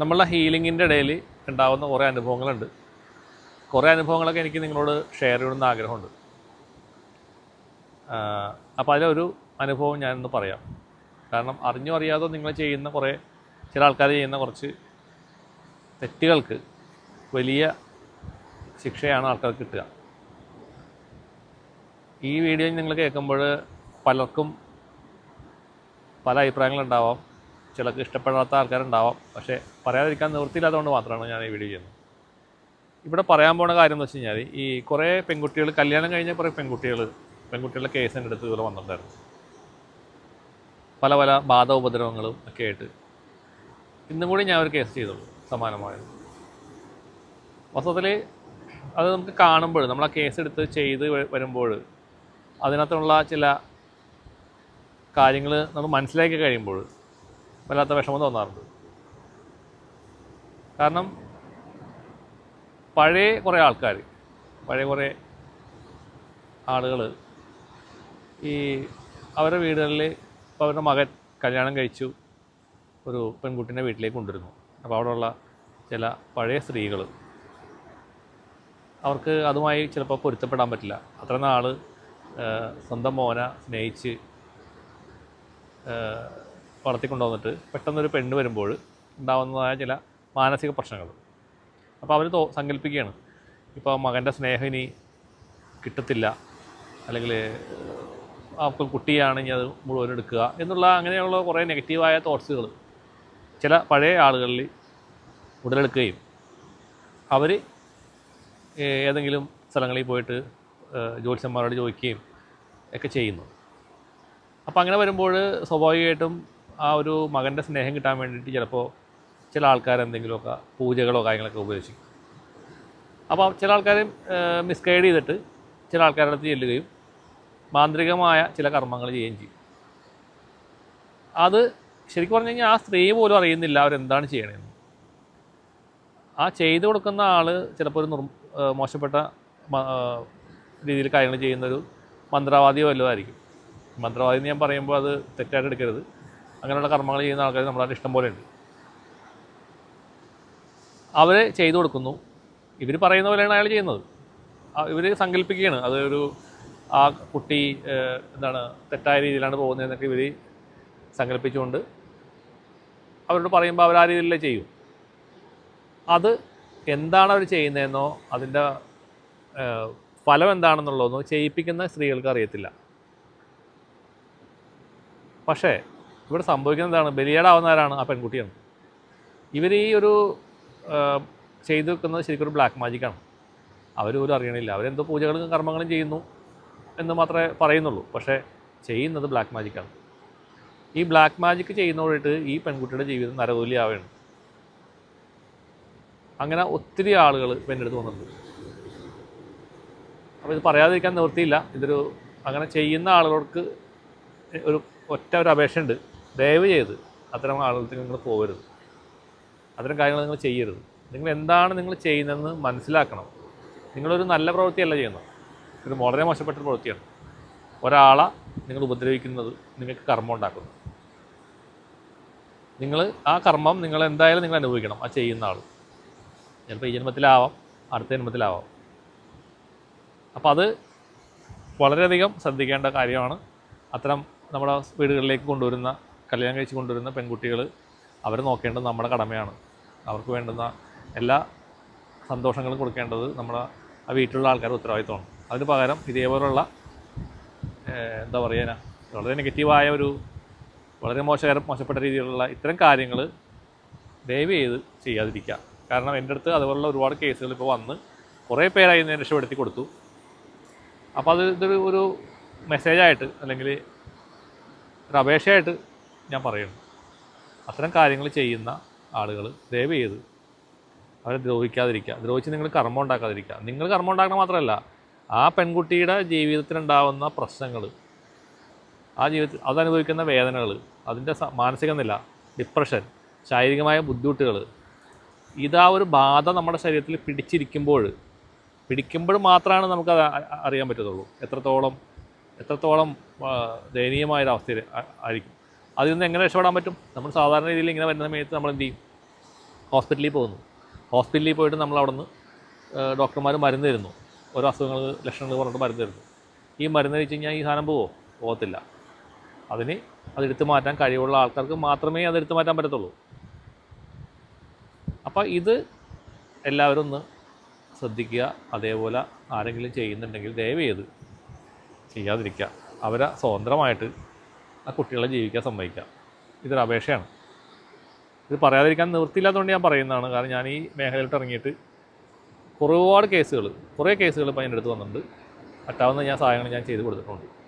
നമ്മളുടെ ഹീലിങ്ങിന്റെ ഇടയിൽ ഉണ്ടാകുന്ന കുറേ അനുഭവങ്ങളുണ്ട്. കുറേ അനുഭവങ്ങളൊക്കെ എനിക്ക് നിങ്ങളോട് ഷെയർ ചെയ്യണമെന്ന് ആഗ്രഹമുണ്ട്. അപ്പോൾ അതിലൊരു അനുഭവം ഞാനൊന്ന് പറയാം. കാരണം അറിഞ്ഞോ അറിയാതോ നിങ്ങൾ ചെയ്യുന്ന കുറേ ചില ആൾക്കാർ ചെയ്യുന്ന കുറച്ച് തെറ്റുകൾക്ക് വലിയ ശിക്ഷയാണ് ആൾക്കാർക്ക് കിട്ടുക. ഈ വീഡിയോ നിങ്ങൾ കേൾക്കുമ്പോൾ പലർക്കും പല അഭിപ്രായങ്ങളുണ്ടാവാം ചിലർക്ക് ഇഷ്ടപ്പെടാത്ത ആൾക്കാരുണ്ടാവാം. പക്ഷേ പറയാതിരിക്കാൻ നിവൃത്തിയില്ലാത്തതുകൊണ്ട് മാത്രമാണ് ഞാൻ ഈ വീഡിയോ ചെയ്യുന്നത്. ഇവിടെ പറയാൻ പോണ കാര്യം എന്ന് വെച്ച് കഴിഞ്ഞാൽ ഈ കുറേ പെൺകുട്ടികൾ കല്യാണം കഴിഞ്ഞ കുറേ പെൺകുട്ടികൾ പെൺകുട്ടികളുടെ കേസ് എന്റെ അടുത്ത് ഇതുപോലെ വന്നിട്ടുണ്ടായിരുന്നു. പല പല ബാധ ഉപദ്രവങ്ങളും ഒക്കെ ആയിട്ട്. ഇന്നും കൂടി ഞാൻ ഒരു കേസ് ചെയ്തുള്ളൂ സമാനമായത്. വസ്തുത്തിൽ അത് നമുക്ക് കാണുമ്പോൾ നമ്മൾ ആ കേസ് എടുത്ത് ചെയ്ത് വരുമ്പോൾ അതിനകത്തുള്ള ചില കാര്യങ്ങൾ നമ്മൾ മനസ്സിലാക്കി കഴിയുമ്പോൾ വല്ലാത്ത വിഷമം തോന്നാറുണ്ട്. കാരണം പഴയ കുറേ ആൾക്കാർ പഴയ കുറേ ആളുകൾ ഈ അവരുടെ വീടുകളിൽ ഇപ്പോൾ അവരുടെ മകൻ കല്യാണം കഴിച്ചു ഒരു പെൺകുട്ടീന്റെ വീട്ടിലേക്ക് കൊണ്ടുവരുന്നു. അപ്പോൾ അവിടെയുള്ള ചില പഴയ സ്ത്രീകൾ അവർക്ക് അതുമായി ചിലപ്പോൾ പൊരുത്തപ്പെടാൻ പറ്റില്ല. അത്ര നാൾ സ്വന്തം മോന സ്നേഹിച്ച് വളർത്തിക്കൊണ്ടുവന്നിട്ട് പെട്ടെന്നൊരു പെണ്ണ് വരുമ്പോൾ ഉണ്ടാകുന്നതായ ചില മാനസിക പ്രശ്നങ്ങൾ. അപ്പോൾ അവർ തോ സങ്കല്പിക്കുകയാണ്. ഇപ്പോൾ മകന്റെ സ്നേഹം ഇനി കിട്ടത്തില്ല. അല്ലെങ്കിൽ അവർക്ക് കുട്ടിയാണെങ്കിൽ അത് മുഴുവൻ എടുക്കുക എന്നുള്ള അങ്ങനെയുള്ള കുറേ നെഗറ്റീവായ തോട്ട്സുകൾ ചില പഴയ ആളുകളിൽ ഉടലെടുക്കുകയും അവർ ഏതെങ്കിലും സ്ഥലങ്ങളിൽ പോയിട്ട് ജ്യോത്സ്യന്മാരോട് ചോദിക്കുകയും ഒക്കെ ചെയ്യുന്നു. അപ്പോൾ അങ്ങനെ വരുമ്പോൾ സ്വാഭാവികമായിട്ടും ആ ഒരു മകന്റെ സ്നേഹം കിട്ടാൻ വേണ്ടിയിട്ട് ചിലപ്പോൾ ചില ആൾക്കാർ എന്തെങ്കിലുമൊക്കെ പൂജകളോ കാര്യങ്ങളൊക്കെ ഉപയോഗിക്കും അപ്പോൾ ചില ആൾക്കാർ മിസ്ഗൈഡ് ചെയ്തിട്ട് ചില ആൾക്കാരുടെ അടുത്ത് ചെല്ലുകയും മാന്ത്രികമായ ചില കർമ്മങ്ങൾ ചെയ്യുകയും ചെയ്യും. അത് ശരിക്കും പറഞ്ഞു കഴിഞ്ഞാൽ ആ സ്ത്രീ പോലും അറിയുന്നില്ല അവരെന്താണ് ചെയ്യണമെന്ന് ആ ചെയ്തു കൊടുക്കുന്ന ആൾ ചിലപ്പോൾ ഒരു മോശപ്പെട്ട രീതിയിൽ കാര്യങ്ങൾ ചെയ്യുന്നൊരു മന്ത്രവാദിയോ വല്ലതായിരിക്കും മന്ത്രവാദി എന്ന് ഞാൻ പറയുമ്പോൾ അത് തെറ്റായിട്ട് എടുക്കരുത്. അങ്ങനെയുള്ള കർമ്മങ്ങൾ ചെയ്യുന്ന ആൾക്കാർ നമ്മളായിട്ട് ഇഷ്ടം പോലെ ഉണ്ട്. അവർ ചെയ്തു കൊടുക്കുന്നു. ഇവർ പറയുന്ന പോലെയാണ് അയാൾ ചെയ്യുന്നത്. ഇവർ സങ്കല്പിക്കുകയാണ്. അത് ഒരു ആ കുട്ടി എന്താണ് തെറ്റായ രീതിയിലാണ് പോകുന്നതെന്നൊക്കെ ഇവർ സങ്കല്പിച്ചുകൊണ്ട് അവരോട് പറയുമ്പോൾ അവർ ആ രീതിയിലല്ലേ ചെയ്യും. അത് എന്താണ് അവർ ചെയ്യുന്നതെന്നോ അതിന്റെ ഫലം എന്താണെന്നുള്ളതെന്നോ ചെയ്യിപ്പിക്കുന്ന സ്ത്രീകൾക്ക് അറിയത്തില്ല. പക്ഷേ ഇവിടെ സംഭവിക്കുന്നതാണ് ബലിയേടാവുന്നവരാണ് ആ പെൺകുട്ടിയാണ്. ഇവർ ഈ ഒരു ചെയ്തു വെക്കുന്നത് ശരിക്കും ഒരു ബ്ലാക്ക് മാജിക്കാണ് പോലും അറിയണില്ല. അവരെന്തോ പൂജകളും കർമ്മങ്ങളും ചെയ്യുന്നു എന്ന് മാത്രമേ പറയുന്നുള്ളൂ. പക്ഷേ ചെയ്യുന്നത് ബ്ലാക്ക് മാജിക്കാണ് ഈ ബ്ലാക്ക് മാജിക്ക് ചെയ്യുന്നതോടായിട്ട് ഈ പെൺകുട്ടിയുടെ ജീവിതം നരകോലിയാവുകയാണ് അങ്ങനെ ഒത്തിരി ആളുകൾ ഇപ്പം എന്റെ അടുത്ത് വന്നിട്ടുണ്ട്. അപ്പോൾ ഇത് പറയാതിരിക്കാൻ നിവൃത്തിയില്ല. ഇതൊരു അങ്ങനെ ചെയ്യുന്ന ആളുകൾക്ക് ഒരു ഒറ്റ ഒരു അപേക്ഷയുണ്ട്. ദയവ് ചെയ്ത് അത്തരം ആളുകൾക്ക് നിങ്ങൾ പോകരുത്. അത്തരം കാര്യങ്ങൾ നിങ്ങൾ ചെയ്യരുത്. നിങ്ങൾ എന്താണ് നിങ്ങൾ ചെയ്യുന്നതെന്ന് മനസ്സിലാക്കണം. നിങ്ങളൊരു നല്ല പ്രവൃത്തിയല്ല ചെയ്യുന്നത്. ഇത് വളരെ മോശപ്പെട്ട പ്രവൃത്തിയാണ്. ഒരാളെ നിങ്ങൾ ഉപദ്രവിക്കുന്നത് നിങ്ങൾക്ക് കർമ്മം ഉണ്ടാക്കുന്നു. നിങ്ങൾ ആ കർമ്മം നിങ്ങൾ എന്തായാലും നിങ്ങൾ അനുഭവിക്കണം. ആ ചെയ്യുന്ന ആൾ ചിലപ്പോൾ ഈ ജന്മത്തിലാവാം അടുത്ത ജന്മത്തിലാവാം. അപ്പോൾ അത് വളരെയധികം ശ്രദ്ധിക്കേണ്ട കാര്യമാണ്. അത്തരം നമ്മുടെ വീടുകളിലേക്ക് കൊണ്ടുവരുന്ന കല്യാണം കഴിച്ച് കൊണ്ടുവരുന്ന പെൺകുട്ടികൾ അവർ നോക്കേണ്ടത് നമ്മുടെ കടമയാണ്. അവർക്ക് വേണ്ടുന്ന എല്ലാ സന്തോഷങ്ങളും കൊടുക്കേണ്ടത് നമ്മുടെ ആ വീട്ടിലുള്ള ആൾക്കാരുടെ ഉത്തരവാദിത്തമാണ് അതിന് പകരം ഇതേപോലുള്ള എന്താ പറയുക വളരെ നെഗറ്റീവായ ഒരു വളരെ മോശകര മോശപ്പെട്ട രീതിയിലുള്ള ഇത്തരം കാര്യങ്ങൾ ദയവ് ചെയ്ത് ചെയ്യാതിരിക്കുക. കാരണം എന്റെ അടുത്ത് അതുപോലുള്ള ഒരുപാട് കേസുകൾ ഇപ്പോൾ വന്ന് കുറേ പേരായി ഞാൻ രക്ഷപ്പെടുത്തി കൊടുത്തു. അപ്പോൾ അത് ഇതൊരു ഒരു മെസ്സേജായിട്ട് അല്ലെങ്കിൽ ഒരു അപേക്ഷയായിട്ട് ഞാൻ പറയുന്നു. അത്തരം കാര്യങ്ങൾ ചെയ്യുന്ന ആളുകൾ ദയവ് ചെയ്ത് അവരെ ദ്രോഹിക്കാതിരിക്കുക. ദ്രോഹിച്ച് നിങ്ങൾ കർമ്മം ഉണ്ടാക്കാതിരിക്കുക. നിങ്ങൾ കർമ്മം ഉണ്ടാക്കണം മാത്രമല്ല ആ പെൺകുട്ടിയുടെ ജീവിതത്തിലുണ്ടാവുന്ന പ്രശ്നങ്ങൾ ആ ജീവിതത്തിൽ അതനുഭവിക്കുന്ന വേദനകൾ അതിന്റെ മാനസിക നില ഡിപ്രഷൻ ശാരീരികമായ ബുദ്ധിമുട്ടുകൾ ഇതാ ഒരു ബാധ നമ്മുടെ ശരീരത്തിൽ പിടിച്ചിരിക്കുമ്പോൾ പിടിക്കുമ്പോൾ മാത്രമാണ് നമുക്കത് അറിയാൻ പറ്റത്തുള്ളൂ. എത്രത്തോളം എത്രത്തോളം ദയനീയമായൊരവസ്ഥയിൽ ആയിരിക്കും. അതിൽ നിന്ന് എങ്ങനെ രക്ഷപ്പെടാൻ പറ്റും? നമ്മൾ സാധാരണ രീതിയിൽ ഇങ്ങനെ വരുന്ന സമയത്ത് നമ്മൾ എന്ത് ചെയ്യും? ഹോസ്പിറ്റലിൽ പോകുന്നു. ഹോസ്പിറ്റലിൽ പോയിട്ട് നമ്മൾ അവിടെ നിന്ന് ഡോക്ടർമാർ മരുന്ന് തരുന്നു. ഓരോ അസുഖങ്ങൾ ലക്ഷണങ്ങൾ പറഞ്ഞിട്ട് മരുന്ന് തരുന്നു. ഈ മരുന്ന് കഴിച്ച് കഴിഞ്ഞാൽ ഈ സാധനം പോവോ? പോകത്തില്ല അതിന് അതെടുത്ത് മാറ്റാൻ കഴിവുള്ള ആൾക്കാർക്ക് മാത്രമേ അതെടുത്ത് മാറ്റാൻ പറ്റത്തുള്ളൂ. അപ്പോൾ ഇത് എല്ലാവരും ഒന്ന് ശ്രദ്ധിക്കുക. അതേപോലെ ആരെങ്കിലും ചെയ്യുന്നുണ്ടെങ്കിൽ ദയവ് ചെയ്ത് ചെയ്യാതിരിക്കുക. അവരെ സ്വതന്ത്രമായിട്ട് ആ കുട്ടികളെ ജീവിക്കാൻ സമ്മതിക്കാം. ഇതൊരു അപേക്ഷയാണ്. ഇത് പറയാതിരിക്കാൻ നിവൃത്തിയില്ലാത്തതുകൊണ്ട് ഞാൻ പറയുന്നതാണ്. കാരണം ഞാൻ ഈ മേഖലയിലോട്ട് ഇറങ്ങിയിട്ട് ഒരുപാട് കേസുകൾ കുറേ കേസുകൾ ഇപ്പോൾ എന്റെ അടുത്ത് വന്നിട്ടുണ്ട്. പറ്റാവുന്ന ഞാൻ സഹായങ്ങൾ ഞാൻ ചെയ്ത് കൊടുത്തിട്ടുണ്ട്.